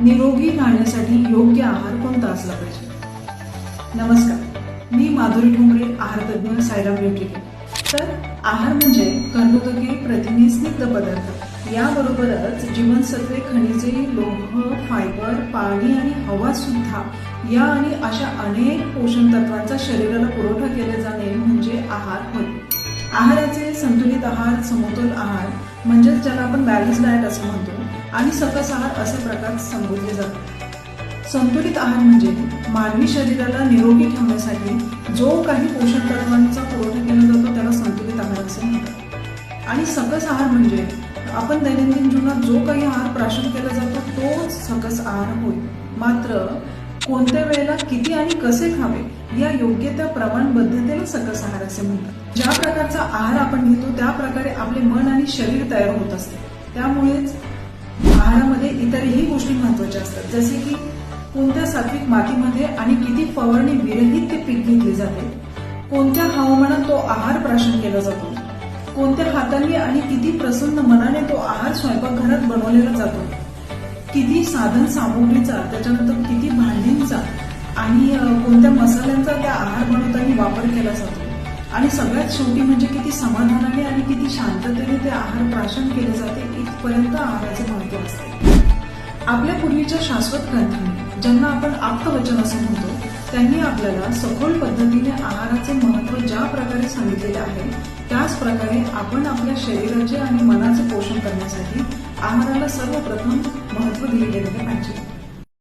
निरोगी राहण्यासाठी योग्य आहार कोणता असला पाहिजे? नमस्कार. मी माधुरी ठोंबरे आहारतज्ञ सायराम न्यूट्रिके तर आहार म्हणजे कर्बोदके प्रथिने स्निग्ध पदार्थ. याबरोबरच जीवनसत्वे खनिजे लोह फायबर पाणी आणि हवा सुद्धा या आणि अशा अनेक पोषण तत्वांचा शरीराला पुरवठा केला जाणे म्हणजे आहार होय. आहाराचे संतुलित आहार समतोल आहार म्हणजेच ज्याला आपण बॅलन्स डायट असं म्हणतो आणि सकस आहार असे प्रकार संबोधले जातात. संतुलित आहार म्हणजे मानवी शरीराला निरोगी ठेवण्यासाठी जो काही पोषक तत्वांचा पुरवठा केला जातो त्याला संतुलित आहार असे म्हणतात. आणि सकस आहार म्हणजे आपण दैनंदिन जीवनात जो काही आहार प्राशन केला जातो तो सकस आहार होय. मात्र कोणत्या वेळेला किती आणि कसे खावे या योग्य त्या प्रमाणबद्धतेला सकस आहार असे म्हणतात. ज्या प्रकारचा आहार आपण घेतो त्या प्रकारे आपले मन आणि शरीर तयार होत असते. त्यामुळेच आहारामध्ये गोष्टी महत्त्वाच्या असतात. जसे की कोणत्या सात्विक मातीमध्ये आणि किती फवारणी विरहित ते पीक घेतले जाते? कोणत्या हवामानात तो आहार प्राशन केला जातो? कोणत्या हातांनी आणि किती प्रसन्न मनाने तो आहार स्वयंपाकघरात बनवलेला जातो? किती साधन सामुग्रीचा त्याच्यानंतर किती भांडींचा आणि कोणत्या मसाल्यांचा त्या आहार बनवताना वापर केला जातो? आणि सगळ्यात शेवटी म्हणजे किती समाधानाने आणि किती शांततेने ते आहार प्राशन केले जाते इथपर्यंत आहाराचे महत्त्व असते. आपल्या पूर्वीच्या शाश्वत ग्रंथांनी ज्यांना आपण आप्तवचन असं म्हणतो त्यांनी आपल्याला सखोल पद्धतीने आहाराचे महत्त्व ज्या प्रकारे सांगितलेले आहे त्याच प्रकारे आपण आपल्या शरीराचे आणि मनाचे पोषण करण्यासाठी आहाराला सर्वप्रथम महत्त्व दिले गेलेले पाहिजे.